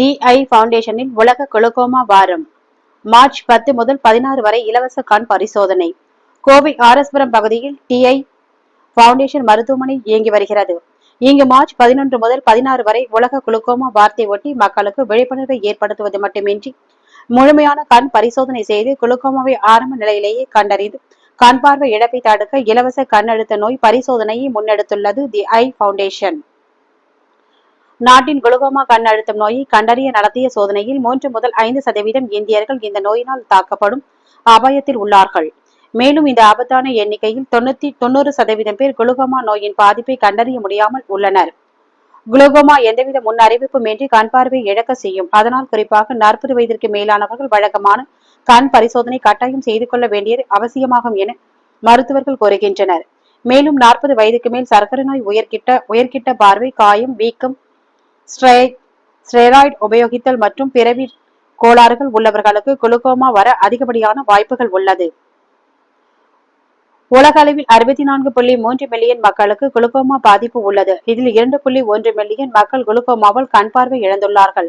DI ஐ உலக glaucoma வாரம் March பத்து முதல் பதினாறு வரை இலவச கண் பரிசோதனை. கோவை ஆரஸ்புரம் பகுதியில் டிஐ ஃபவுண்டேஷன் மருத்துவமனை இயங்கி வருகிறது. இங்கு மார்ச் பதினொன்று முதல் பதினாறு வரை உலக குளுக்கோமா வார்த்தை ஒட்டி மக்களுக்கு விழிப்புணர்வை ஏற்படுத்துவது மட்டுமின்றி முழுமையான கண் பரிசோதனை செய்து குளுக்கோமாவை ஆரம்ப நிலையிலேயே கண்டறிந்து கண் பார்வை இழப்பை தடுக்க இலவச கண்ணழுத்த நோய் பரிசோதனையை முன்னெடுத்துள்ளது தி ஐ ஃபவுண்டேஷன் நாட்டின் குளுகோமா கண் அழுத்தம் நோயை கண்டறிய நடத்திய சோதனையில் மூன்று முதல் ஐந்து சதவீதம் இந்தியர்கள் இந்த நோயினால் தாக்கப்படும் அபாயத்தில் உள்ளார்கள். மேலும் இந்த ஆபத்தான எண்ணிக்கையில் தொண்ணூத்தி தொண்ணூறு சதவீதம் பேர் குளுகோமா நோயின் பாதிப்பை கண்டறிய முடியாமல் உள்ளனர். குளுகோமா எந்தவித முன் அறிவிப்புமின்றி கண் பார்வை இழக்க செய்யும். அதனால் குறிப்பாக நாற்பது வயதிற்கு மேலானவர்கள் வழக்கமான கண் பரிசோதனை கட்டாயம் செய்து கொள்ள வேண்டியது அவசியமாகும் என மருத்துவர்கள் கூறுகின்றனர். மேலும் நாற்பது வயதுக்கு மேல் சர்க்கரை நோய் உயர்கிட்ட உயர்கிட்ட பார்வை காயம் வீக்கம் ஸ்டெராய்ட் ஸ்டெராய்டு உபயோகித்தல் மற்றும் பிறவி கோளாறுகள் உள்ளவர்களுக்கு குளுக்கோமா வர அதிகப்படியான வாய்ப்புகள் உள்ளது. உலக அளவில் அறுபத்தி நான்கு புள்ளி மூன்று மில்லியன் மக்களுக்கு குளுக்கோமா பாதிப்பு உள்ளது. இதில் இரண்டு புள்ளி ஒன்று மில்லியன் மக்கள் குளுக்கோமாவால் கண் பார்வை இழந்துள்ளார்கள்.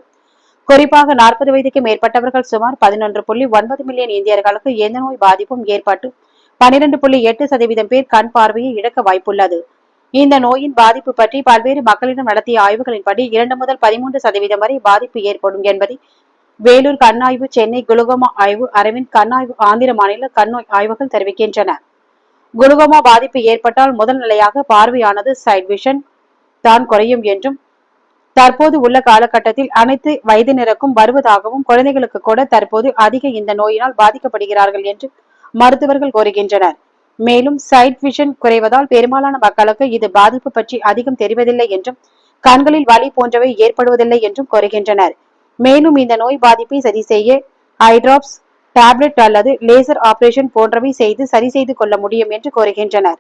குறிப்பாக நாற்பது வயதுக்கு மேற்பட்டவர்கள் சுமார் பதினொன்று புள்ளி ஒன்பது மில்லியன் இந்தியர்களுக்கு எந்த நோய் பாதிப்பும் ஏற்பட்டு பனிரெண்டு புள்ளி எட்டு சதவீதம் பேர் கண் பார்வையை இழக்க வாய்ப்புள்ளது. இந்த நோயின் பாதிப்பு பற்றி பல்வேறு மக்களிடம் நடத்திய ஆய்வுகளின்படி இரண்டு முதல் பதிமூன்று சதவீதம் வரை பாதிப்பு ஏற்படும் என்பதை வேலூர் கண்ணாய்வு சென்னை குளுகோமா ஆய்வு அரவிந்த் கண்ணாய்வு ஆந்திர மாநில கண்ணோய் ஆய்வுகள் தெரிவிக்கின்றன. குளுகோமா பாதிப்பு ஏற்பட்டால் முதல் நிலையாக பார்வையானது சைட் விஷன் தான் குறையும் என்றும் தற்போது உள்ள காலகட்டத்தில் அனைத்து வயதினருக்கும் வருவதாகவும் குழந்தைகளுக்கு கூட தற்போது அதிக இந்த நோயினால் பாதிக்கப்படுகிறார்கள் என்று மருத்துவர்கள் கோருகின்றனர் மேலும் சைட் விஷன் குறைவதால் பெரும்பாலான மக்களுக்கு இது பாதிப்பு பற்றி அதிகம் தெரிவதில்லை என்றும் கண்களில் வலி போன்றவை ஏற்படுவதில்லை என்றும் கூறுகின்றனர். மேலும் இந்த நோய் பாதிப்பை சரி செய்ய ஐட்ராப்ஸ் டேப்லெட் அல்லது லேசர் ஆபரேஷன் போன்றவை செய்து சரி செய்து கொள்ள முடியும் என்று கூறுகின்றனர்.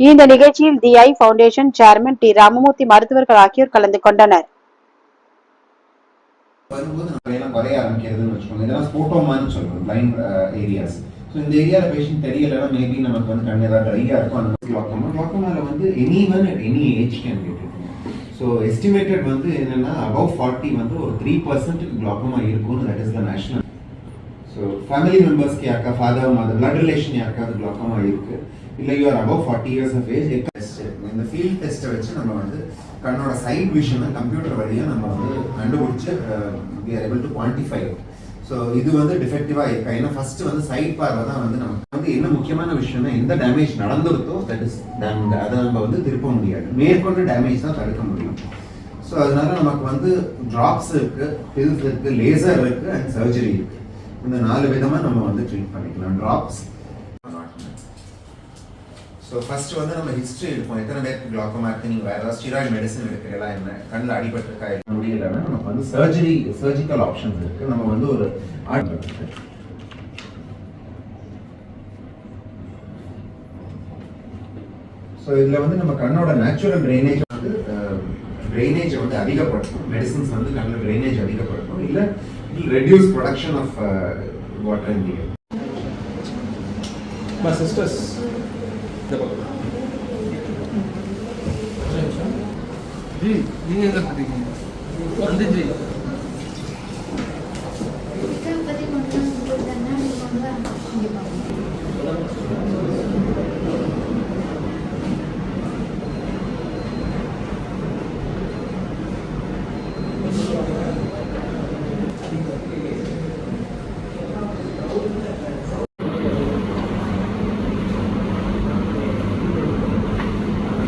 இந்த நிகழ்ச்சியில் the eye foundation chairman T Ramamurthy மருத்துவர்கள் ஆகியோர் கலந்து கொண்டனர். வரும்போது நம்ம எல்லாம் வரைய ஆரம்பிக்கிறதுன்னு வச்சுக்கோங்க. இதெல்லாம் ஸ்போட்டோமான்னு சொல்றோம் பிளைண்ட் ஏரியாஸ் ஸோ இந்த ஏரியாவில் பேஷண்ட் தெரியலைன்னா மேபி நமக்கு வந்து கண் ஏதாவது ட்ரையாக இருக்கும் அந்த மாதிரி கிளாக்கோமா கிளாக்கோமால வந்து anyone at any age can get so estimated வந்து என்னென்னா அபவ் ஃபார்ட்டி வந்து ஒரு த்ரீ பர்சன்ட் கிளாக்கோமா இருக்கும்னு that is the national so family மெம்பர்ஸ்க்கு யாருக்கா ஃபாதர் மாதர் பிளட் ரிலேஷன் யாருக்காவது கிளாக்கோமா இருக்கு? இல்லை you are above forty years of age test இந்த ஃபீல்ட் டெஸ்ட்டை வச்சு நம்ம வந்து கண்ணோட சைட் விஷனை கம்ப்யூட்டர் வழியாக நம்ம வந்து கண்டுபிடிச்சி we are able to quantify so இது வந்து டிஃபெக்டிவாக இருக்கா? ஏன்னா ஃபர்ஸ்ட் வந்து சைட் பார்வை தான் வந்து நமக்கு. வந்து என்ன முக்கியமான விஷயம்னா எந்த டேமேஜ் நடந்துருத்தோ தட் இஸ் அதை நம்ம வந்து திருப்ப முடியாது. மேற்கொண்டு டேமேஜ் தான் தடுக்க முடியும். ஸோ அதனால நமக்கு வந்து ட்ராப்ஸ் இருக்குது பில்ஸ் இருக்குது லேசர் இருக்குது அண்ட் சர்ஜரி இருக்குது இந்த நாலு விதமாக நம்ம வந்து ட்ரீட் பண்ணிக்கலாம். ட்ராப்ஸ் ஸோ ஃபர்ஸ்ட் வந்து நம்ம ஹிஸ்ட்ரி எடுப்போம். எத்தனை பேருக்கு கிளாக்கமா இருக்கு நீங்க வேற ஏதாவது ஸ்டீராய்டு மெடிசன் எடுக்கிறீங்களா என்ன? கண்ணில் அடிபட்டிருக்கா என்ன? முடியலன்னா நமக்கு வந்து சர்ஜரி சர்ஜிக்கல் ஆப்ஷன்ஸ் இருக்கு. நம்ம வந்து ஒரு ஆட் ஸோ இதில் வந்து நம்ம கண்ணோட நேச்சுரல் ட்ரைனேஜ் வந்து ட்ரைனேஜ் வந்து அதிகப்படுத்தும். மெடிசன்ஸ் வந்து கண்ணில் ட்ரைனேஜ் அதிகப்படுத்தும். இல்லை reduce production of water India sisters sisters. இந்த பக்கம். ஜி நீங்க எங்க இருக்கீங்க வந்து ஜி திருப்பதி கொண்டு வந்து கண்ணாடி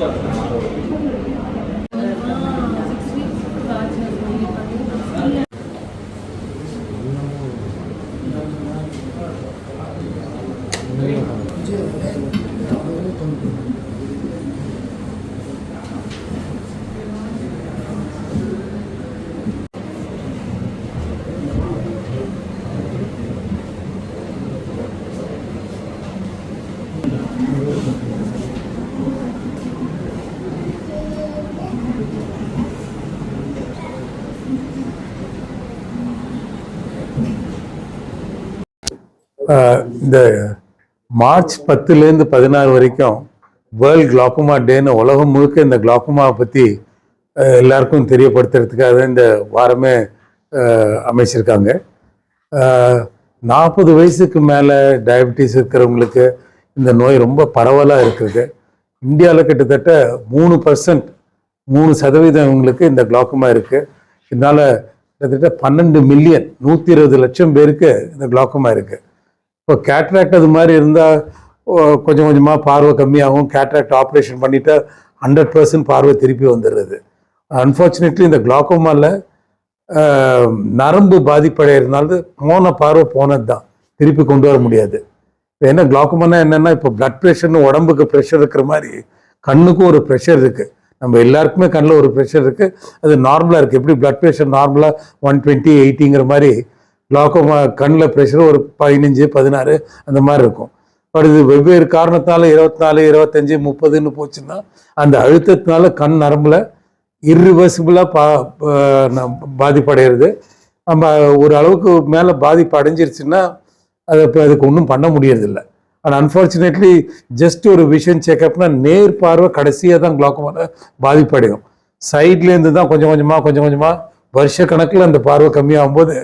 どうですか? இந்த மார்ச் பத்துலேருந்து பதினாறு வரைக்கும் வேர்ல்ட் கிளாக்குமா டேன்னு உலகம் முழுக்க இந்த கிளாக்குமாவை பற்றி எல்லாருக்கும் தெரியப்படுத்துறதுக்காக இந்த வாரமே அமைச்சிருக்காங்க. நாற்பது வயசுக்கு மேலே டயபிட்டிஸ் இருக்கிறவங்களுக்கு இந்த நோய் ரொம்ப பரவலாக இருக்குது. இந்தியாவில் கிட்டத்தட்ட மூணு பர்சன்ட் மூணு சதவீதங்களுக்கு இந்த கிளாக்குமா இருக்குது இதனால் கிட்டத்தட்ட பன்னெண்டு மில்லியன் நூற்றி இருபது லட்சம் பேருக்கு இந்த கிளாக்குமா இருக்குது இப்போ கேட்ராக்ட் அது மாதிரி இருந்தால் கொஞ்சம் கொஞ்சமாக பார்வை கம்மியாகும். கேட்ராக்ட் ஆப்ரேஷன் பண்ணிட்டா ஹண்ட்ரட் பர்சன்ட் பார்வை திருப்பி வந்துடுறது. அன்ஃபார்ச்சுனேட்லி இந்த குளாக்கோமாவில் நரம்பு பாதிப்படைகிறதுனால போன பார்வை போனது தான் திருப்பி கொண்டு வர முடியாது. ஏன்னா குளாக்கோமானா என்னென்னா இப்போ பிளட் ப்ரெஷர்னு உடம்புக்கு ப்ரெஷர் இருக்கிற மாதிரி கண்ணுக்கும் ஒரு ப்ரெஷர் இருக்குது நம்ம எல்லாருக்குமே கண்ணில் ஒரு ப்ரெஷர் இருக்குது அது நார்மலாக இருக்குது எப்படி பிளட் ப்ரெஷர் நார்மலாக ஒன் டுவெண்ட்டி எயிட்டிங்கிற மாதிரி கிளாக்கோமா கண்ணில் ப்ரெஷர் ஒரு பதினஞ்சு பதினாறு அந்த மாதிரி இருக்கும். பட் இது வெவ்வேறு காரணத்தினால இருபத்தி நாலு இருபத்தஞ்சு முப்பதுன்னு போச்சுன்னா அந்த அழுத்தத்தினால கண் நரம்புல இர்ரிவர்சிபிளாக பா பாதிப்படைகிறது நம்ம ஒரு அளவுக்கு மேலே பாதிப்பு அடைஞ்சிருச்சுன்னா அதை இப்போ அதுக்கு ஒன்றும் பண்ண முடியறதில்ல. ஆனால் அன்ஃபார்ச்சுனேட்லி ஜஸ்ட் ஒரு விஷன் செக்அப்னா நேர் பார்வை கடைசியாக தான் குளாக்கோமால பாதிப்படையும். சைட்லேருந்து தான் கொஞ்சம் கொஞ்சமாக கொஞ்சம் கொஞ்சமாக வருஷ கணக்கில் அந்த பார்வை கம்மியாகும் போது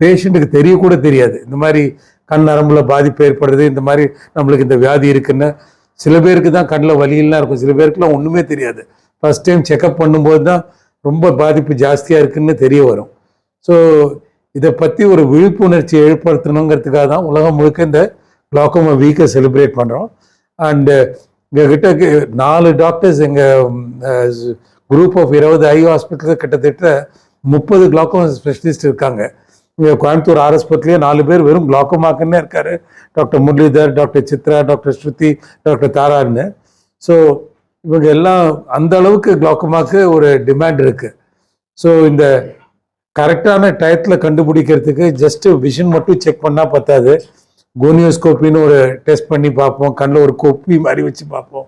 பேஷண்ட்டுக்கு தெரியக்கூட தெரியாது. இந்த மாதிரி கண் நரம்புல பாதிப்பு ஏற்படுது இந்த மாதிரி நம்மளுக்கு இந்த வியாதி இருக்குன்னு. சில பேருக்கு தான் கண்ணில் வலியெல்லாம் இருக்கும். சில பேருக்குலாம் ஒன்றுமே தெரியாது. ஃபஸ்ட் டைம் செக்அப் பண்ணும்போது தான் ரொம்ப பாதிப்பு ஜாஸ்தியாக இருக்குன்னு தெரிய வரும். ஸோ இதை பற்றி ஒரு விழிப்புணர்ச்சி ஏற்படுத்தணுங்கிறதுக்காக தான் உலகம் முழுக்க இந்த கிளாக்கோமா வீக்கை செலிப்ரேட் பண்ணுறோம் அண்டு எங்ககிட்ட நாலு டாக்டர்ஸ் எங்கள் குரூப் ஆஃப் இருபது ஐ ஹாஸ்பிட்டலுக்கு கிட்டத்தட்ட முப்பது கிளாக்கோமா ஸ்பெஷலிஸ்ட் இருக்காங்க. இங்கே கோயம்புத்தூர் ஆர்எஸ்பத்திலேயே நாலு பேர் வெறும் கிளாக்கோமாக்குன்னே இருக்காரு. Doctor Muralidhar doctor Chitra doctor Shruti doctor தாரான்னு so இவங்க எல்லாம் அந்த அளவுக்கு கிளாக்கோமாக்கு ஒரு டிமாண்ட் இருக்கு. ஸோ இந்த கரெக்டான டயத்தில் கண்டுபிடிக்கிறதுக்கு ஜஸ்ட்டு விஷன் மட்டும் செக் பண்ணால் பத்தாது. கோனியோஸ்கோப்பின்னு ஒரு டெஸ்ட் பண்ணி பார்ப்போம். கண்ணில் ஒரு கொப்பி மாதிரி வச்சு பார்ப்போம்.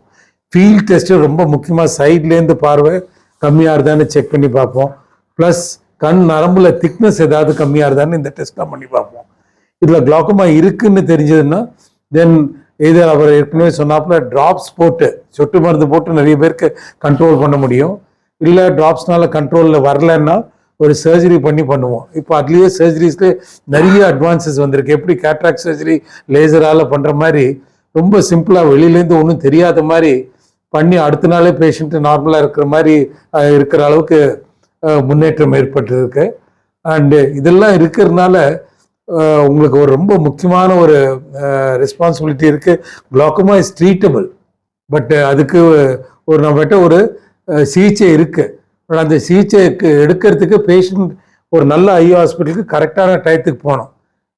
ஃபீல்ட் டெஸ்ட்டு ரொம்ப முக்கியமாக சைட்லேருந்து பார்வை கம்மியாக இருந்தான்னு செக் பண்ணி பார்ப்போம். ப்ளஸ் கண் நரம்புல திக்னஸ் ஏதாவது கம்மியாக இருந்தான்னு இந்த டெஸ்ட்லாம் பண்ணி பார்ப்போம். இதில் கிளாக்கோமா இருக்குன்னு தெரிஞ்சதுன்னா தென் இது அவர் ஏற்கனவே சொன்னாப்புல ட்ராப்ஸ் போட்டு சொட்டு மருந்து போட்டு நிறைய பேருக்கு கண்ட்ரோல் பண்ண முடியும். இல்லை ட்ராப்ஸ்னால கண்ட்ரோலில் வரலன்னா ஒரு சர்ஜரி பண்ணி பண்ணுவோம். இப்போ அதுலேயே சர்ஜரிஸ்லேயே நிறைய அட்வான்சஸ் வந்திருக்கு. எப்படி கேட்ராக்ட் சர்ஜரி லேசரால் பண்ணுற மாதிரி ரொம்ப சிம்பிளாக வெளியிலேருந்து ஒன்றும் தெரியாத மாதிரி பண்ணி அடுத்த நாளே பேஷண்ட்டு நார்மலாக இருக்கிற மாதிரி இருக்கிற அளவுக்கு முன்னேற்றம் ஏற்பட்டிருக்கு. அண்டு இதெல்லாம் இருக்கிறதுனால உங்களுக்கு ஒரு ரொம்ப முக்கியமான ஒரு ரெஸ்பான்சிபிலிட்டி இருக்குது குளாக்கோமா இஸ் ட்ரீட்டபிள் பட் அதுக்கு ஒரு நம்மகிட்ட ஒரு சிகிச்சை இருக்குது அந்த சிகிச்சைக்கு எடுக்கிறதுக்கு பேஷண்ட் ஒரு நல்ல ஐ ஹாஸ்பிட்டலுக்கு கரெக்டான டயத்துக்கு போகணும்.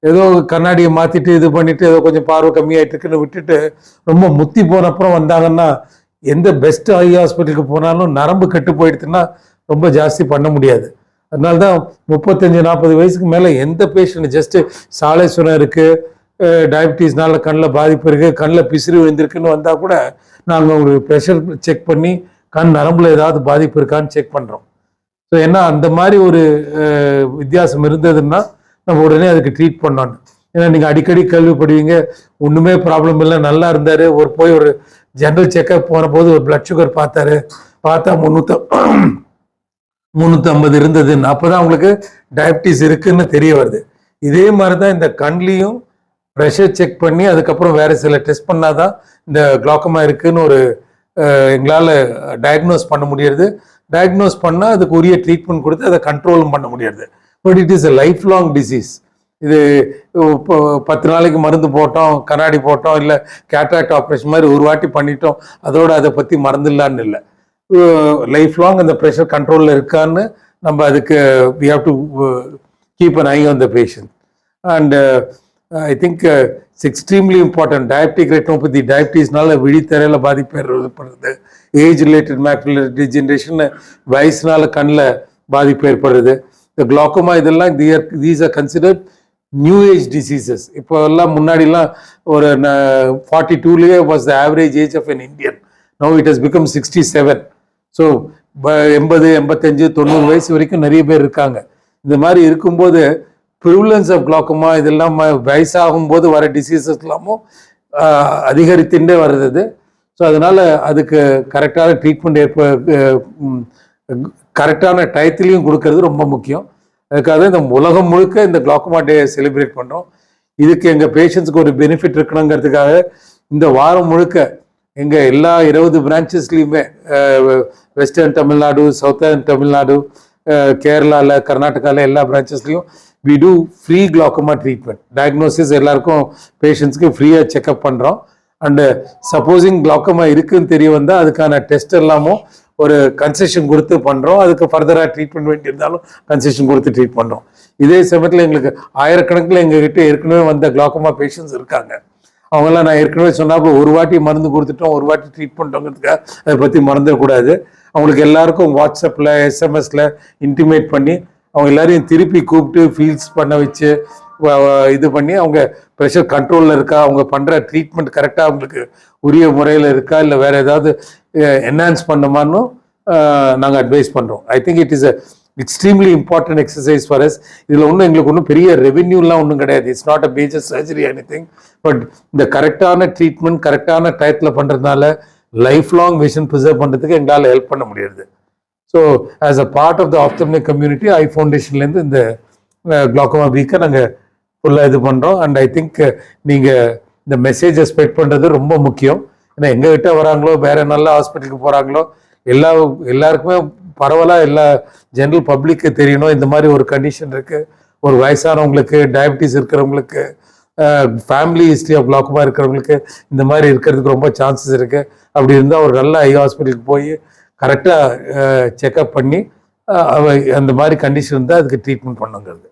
ஏதோ கண்ணாடியை மாற்றிட்டு இது பண்ணிவிட்டு ஏதோ கொஞ்சம் பார்வை கம்மியாயிட்டு இருக்குன்னு விட்டுட்டு ரொம்ப முத்தி போன அப்புறம் வந்தாங்கன்னா எந்த பெஸ்ட் ஐ ஹாஸ்பிட்டலுக்கு போனாலும் நரம்பு கெட்டு போயிடுதுன்னா ரொம்ப ஜாஸ்தி பண்ண முடியாது. அதனால தான் முப்பத்தஞ்சு நாற்பது வயசுக்கு மேலே எந்த பேஷண்ட் ஜஸ்ட்டு சாலை சுரம் இருக்குது டயபிட்டிஸ்னால கண்ணில் பாதிப்பு இருக்குது கண்ணில் பிசிறு விழுந்திருக்குன்னு வந்தால் கூட நாங்கள் உங்களுக்கு ப்ரெஷர் செக் பண்ணி கண் நரம்பில் ஏதாவது பாதிப்பு இருக்கான்னு செக் பண்ணுறோம் ஸோ ஏன்னா அந்த மாதிரி ஒரு வித்தியாசம் இருந்ததுன்னா நம்ம உடனே அதுக்கு ட்ரீட் பண்ணணும். ஏன்னா நீங்கள் அடிக்கடி கேள்விப்படுவீங்க ஒன்றுமே ப்ராப்ளம் இல்லை நல்லா இருந்தார் ஒரு போய் ஒரு ஜென்ரல் செக்கப் போன போது ஒரு பிளட் சுகர் பார்த்தாரு பார்த்தா முந்நூற்ற முந்நூற்றி ஐம்பது இருந்ததுன்னு அப்போ தான் அவங்களுக்கு டயபிட்டிஸ் இருக்குன்னு தெரிய வருது. இதே மாதிரி தான் இந்த கண்லேயும் ப்ரெஷர் செக் பண்ணி அதுக்கப்புறம் வேறு சில டெஸ்ட் பண்ணால் தான் இந்த குளாக்கமா இருக்குதுன்னு ஒரு எங்களால் டயக்னோஸ் பண்ண முடியறது. டயக்னோஸ் பண்ணால் அதுக்கு உரிய ட்ரீட்மெண்ட் கொடுத்து அதை கண்ட்ரோலும் பண்ண முடியாது but it is a life long disease இது இப்போ பத்து நாளைக்கு மருந்து போட்டோம் கண்ணாடி போட்டோம் இல்லை கேட்ராக்ட் ஆப்ரேஷன் மாதிரி ஒரு வாட்டி பண்ணிட்டோம் அதோட அதை பற்றி மறந்துடலான்னு இல்லை. லைஃப் லாங் அந்த ப்ரெஷர் கண்ட்ரோலில் இருக்கான்னு நம்ம அதுக்கு we have to keep an eye on the patient and I think it's extremely important diabetic retinopathy டயபிட்டிஸ்னால விழித்தரையில் பாதிப்பு ஏற்படுறது. ஏஜ் ரிலேட்டட் மேக்குலர் டிஜென்ரேஷன் வயசுனால கண்ணில் பாதிப்பு ஏற்படுறது. இந்த குளாக்கோமா இதெல்லாம் these are considered new age diseases இப்போ எல்லாம் முன்னாடிலாம் ஒரு forty டூலேயே was the average age of an Indian no it has become sixty seven so எண்பது எண்பத்தஞ்சு தொண்ணூறு வயசு வரைக்கும் நிறைய பேர் இருக்காங்க. இந்த மாதிரி இருக்கும்போது ப்ரிவலன்ஸ் ஆஃப் glaucoma இதெல்லாம் வயசாகும் போது வர டிசீசஸ் எல்லாமும் ஆஹ், அதிகரித்துட்டே வருது ஸோ அதனால அதுக்கு கரெக்டான ட்ரீட்மெண்ட் ஏற்ப கரெக்டான டயத்துலையும் கொடுக்கறது ரொம்ப முக்கியம். அதுக்காக இந்த உலகம் முழுக்க இந்த glaucoma டே செலிப்ரேட் பண்ணுறோம் இதுக்கு எங்கள் பேஷண்ட்ஸ்க்கு ஒரு பெனிஃபிட் இருக்கணுங்கிறதுக்காக இந்த வாரம் முழுக்க எங்கள் எல்லா இருபது பிரான்ச்சஸ்லேயுமே வெஸ்டர்ன் தமிழ்நாடு சவுத்தர்ன் தமிழ்நாடு கேரளாவில் கர்நாடகாவில் எல்லா பிரான்ச்சஸ்லையும் we do free glaucoma treatment diagnosis எல்லாருக்கும் பேஷண்ட்ஸ்க்கு ஃப்ரீயாக செக்அப் பண்ணுறோம் அண்டு சப்போஸிங் glaucoma இருக்குன்னு தெரிய வந்தால் அதுக்கான டெஸ்ட் எல்லாமும் ஒரு கன்செஷன் கொடுத்து பண்ணுறோம் அதுக்கு ஃபர்தராக ட்ரீட்மெண்ட் வேண்டியிருந்தாலும் கன்செஷன் கொடுத்து ட்ரீட் பண்ணுறோம் இதே சமயத்தில் எங்களுக்கு ஆயிரக்கணக்கில் எங்ககிட்ட ஏற்கனவே வந்த glaucoma பேஷண்ட்ஸ் இருக்காங்க. அவங்களாம் நான் ஏற்கனவே சொன்னாப்புல ஒரு வாட்டி மருந்து கொடுத்துட்டோம் ஒரு வாட்டி ட்ரீட் பண்ணிட்டோங்கிறதுக்காக அதை பற்றி மறந்துடக்கூடாது அவங்களுக்கு எல்லாருக்கும் வாட்ஸ்அப்பில் எஸ்எம்எஸில் இன்டிமேட் பண்ணி அவங்க எல்லாரையும் திருப்பி கூப்பிட்டு ஃபீல்ஸ் பண்ண வச்சு இது பண்ணி அவங்க ப்ரெஷர் கண்ட்ரோலில் இருக்கா அவங்க பண்ணுற ட்ரீட்மெண்ட் கரெக்டாக அவங்களுக்கு உரிய முறையில் இருக்கா இல்லை வேறு ஏதாவது என்ஹான்ஸ் பண்ணுமான்னு நாங்கள் அட்வைஸ் பண்ணுறோம் I think it is a extremely important exercise for us இதில் ஒன்றும் எங்களுக்கு ஒன்றும் பெரிய ரெவென்யூலாம் ஒன்றும் கிடையாது. It's not a major surgery anything but இந்த கரெக்டான ட்ரீட்மெண்ட் கரெக்டான டயத்தில் பண்ணுறதுனால லைஃப் லாங் விஷன் ப்ரிசர்வ் பண்ணுறதுக்கு எங்களால் ஹெல்ப் பண்ண முடியாது so as a part of the ophthalmic community eye ஃபவுண்டேஷன்லேருந்து இந்த glaucoma வீக்கை நாங்கள் ஃபுல்லாக இது பண்ணுறோம் அண்ட் ஐ திங்க் நீங்கள் இந்த மெசேஜை ஸ்ப்ரெட் பண்ணுறது ரொம்ப முக்கியம். ஏன்னா எங்ககிட்ட வராங்களோ வேறு நல்ல ஹாஸ்பிட்டலுக்கு போகிறாங்களோ எல்லா எல்லாருக்குமே பரவலாக எல்லா ஜென்ரல் பப்ளிக்கு தெரியணும். இந்த மாதிரி ஒரு கண்டிஷன் இருக்குது ஒரு வயசானவங்களுக்கு டயபிட்டிஸ் இருக்கிறவங்களுக்கு ஃபேமிலி ஹிஸ்ட்ரி ஆஃப் glaucoma இருக்கிறவங்களுக்கு இந்த மாதிரி இருக்கிறதுக்கு ரொம்ப சான்சஸ் இருக்குது அப்படி இருந்தால் ஒரு நல்ல ஐ ஹாஸ்பிட்டலுக்கு போய் கரெக்டாக செக்அப் பண்ணி அவ அந்த மாதிரி கண்டிஷன் இருந்தால் அதுக்கு ட்ரீட்மெண்ட் பண்ணுங்கிறது.